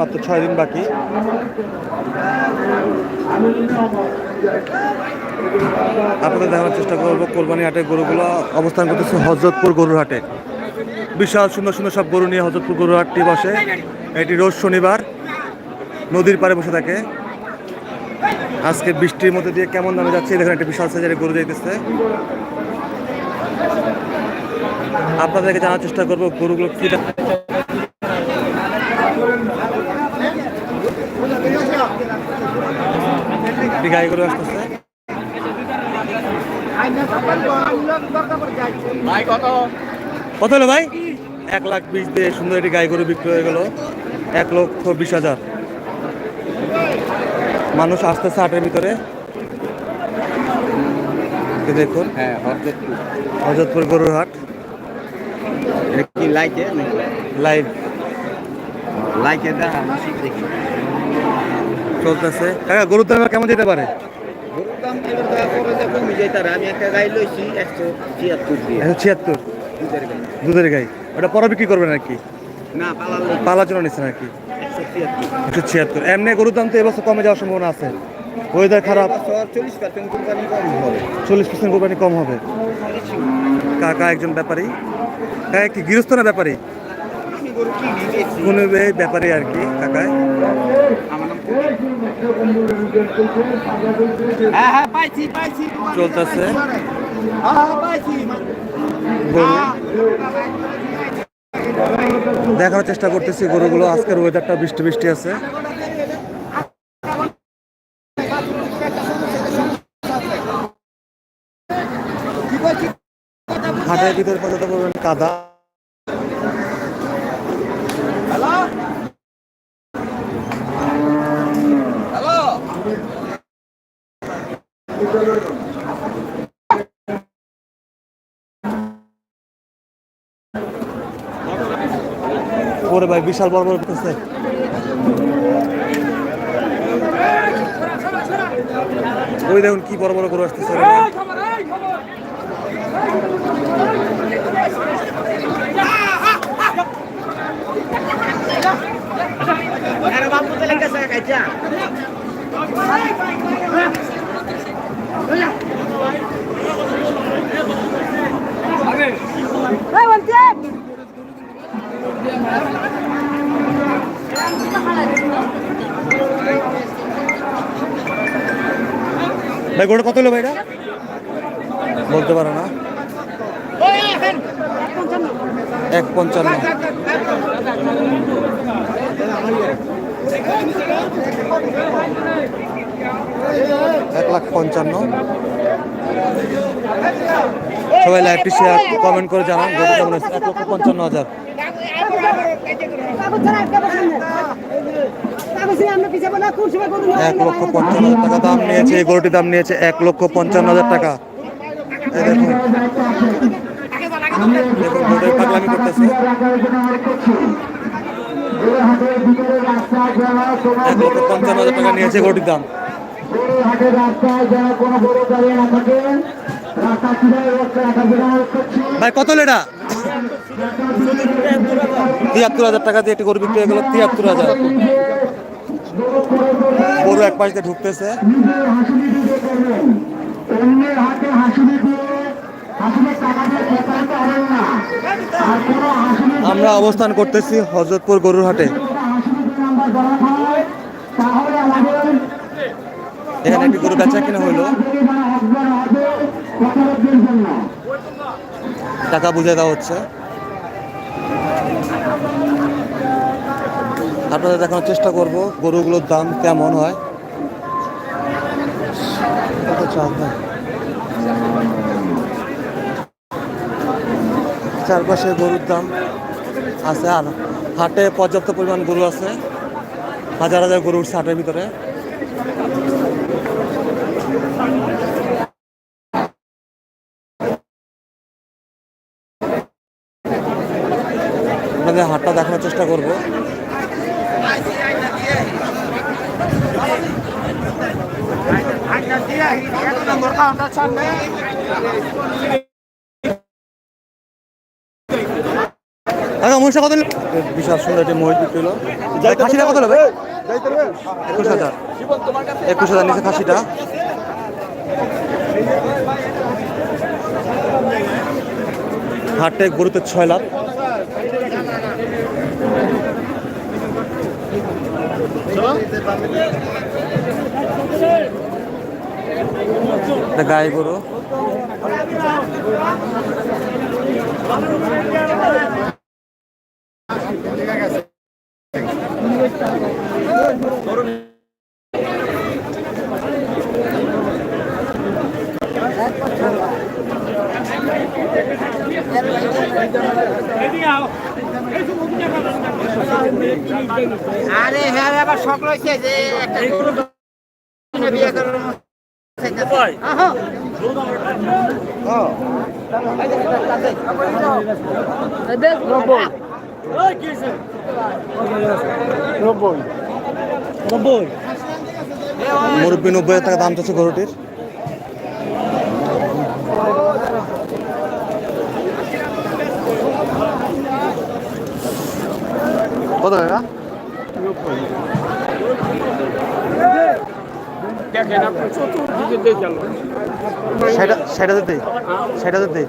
মাত্র ছয় দিন বাকি। আপনাদের দেখানোর চেষ্টা করব কোরবানি হাটে গরুগুলো অবস্থান করতেছে হজরতপুর গরুর হাটে। বিশাল সুন্দর সুন্দর সব গরু নিয়ে হজরতপুর গরুর হাটটি বসে। এটি রোজ শনিবার নদীর পাড়ে বসে থাকে। আজকে বৃষ্টির মধ্যে দিয়ে কেমন দামে যাচ্ছে দেখেন একটা বিশাল সাইজের গরু যাইতেছে। আপনাদেরকে জানার চেষ্টা করব গরুগুলো কি গাই গরু আসতেছে কত? হলো ভাই? এক লাখ বিশ দিয়ে সুন্দর একটি গাই গরু বিক্রি হয়ে গেল। এক লক্ষ বিশ হাজার। মানুষ আসতেছে হাটের ভিতরে। দেখুন। হ্যাঁ হজরতপুর। গরুর হাট। লাইভ লাইকে দেখা দেখি চলতেছে। কাকা গরুর দাম কেমন যেতে পারে? গরুর দাম এবার দেখা কমে যায় তার। আমি একটা গাই লইছি একশো ছিয়াত্তর একশো ছিয়াত্তর? দুধের গাই। দুধের গাই। ওটা পরে বিক্রি করবেন আর কি না পালার জন্য নিচ্ছেন আর কি একশো ছিয়াত্তর। এমনি গরুর দাম তো এবছর কমে যাওয়ার সম্ভাবনা আছে। ওয়েদার খারাপ। চল্লিশ পার্সেন্ট কোম্পানি কম হবে। চল্লিশ পার্সেন্ট কম হবে। কাকা একজন ব্যাপারী। কি গৃহস্থ না ব্যাপারী? কিনি ব্যাপারী আর কি নাম হ্যাঁ হ্যাঁ চলতেছে। হ্যাঁ দেখার চেষ্টা করতেছি গরুগুলো। আজকের ওয়েদারটা বৃষ্টি বৃষ্টি আছে। হাটের ভিতরে কাদা। ওরে ভাই বিশাল বড় বড় করতেছে। ওই দেখুন কি বড় বড় করে আসতেছে ওরে ভাই। আরে বাবু তো লেগে আছে কাইচা ভাই গোটা কত হলো ভাইটা বলতে পারো না। এক পঞ্চান্ন। এক লাখ পঞ্চান্ন। সবাই লাইভটি শেয়ার কমেন্ট করে জানান। এক লক্ষ পঞ্চান্ন হাজার। এক লক্ষ পঞ্চান্ন হাজার টাকা দাম নিয়েছে এই গরুটির দাম নিয়েছে এক লক্ষ পঞ্চান্ন হাজার টাকা। দেখুন। দেখুন পাগলামি করতেছে। এক লক্ষ পঞ্চান্ন হাজার টাকা নিয়েছে গরুটির দাম। হাটের রাস্তায় যারা কোনো গরু দাঁড়িয়ে না থাকেন রাস্তা কীভাবে ব্যবস্থা রাখার জন্য অনুরোধ করছি ভাই কত লেটা তিয়াত্তর হাজার টাকা দিয়ে একটি গরু বিক্রি হয়ে গেল তিয়াত্তর হাজার। গরু এক পাশ দিয়ে ঢুকতেছে অন্যের হাতে দিয়ে আমরা অবস্থান করতেছি হজরতপুর গরুর হাটে। এখানে একটি গরু বেচা কিনা হইল টাকা বুঝে দেওয়া হচ্ছে। আপনাদের দেখানোর চেষ্টা করব গরুগুলোর দাম কেমন হয়। কত চাল ভাই? চারপাশে গরুর দাম আছে আর হাটে পর্যাপ্ত পরিমাণ গরু আছে। হাজার হাজার গরু উঠছে হাটের ভিতরে। আপনাদের হাটটা দেখানোর চেষ্টা করব। কাউন্টার সামনে মহিষটা কত বিশাল সুন্দর একটি মহিষ বিক্রি হলো। খাসিটা কত একুশ হাজার। একুশ হাজার নিচে খাসিটা। হাটে গরুতে ছয় লাখ। এটা গায়ে গরু। আরে হ্যাঁ আবার শখ রয়েছে যে একটা আহা মুরব্বী নব্বই হাজার টাকা দাম চাচ্ছে গরুটির। কত টাকা? সেটা সেটা দিতে সেটা দিতে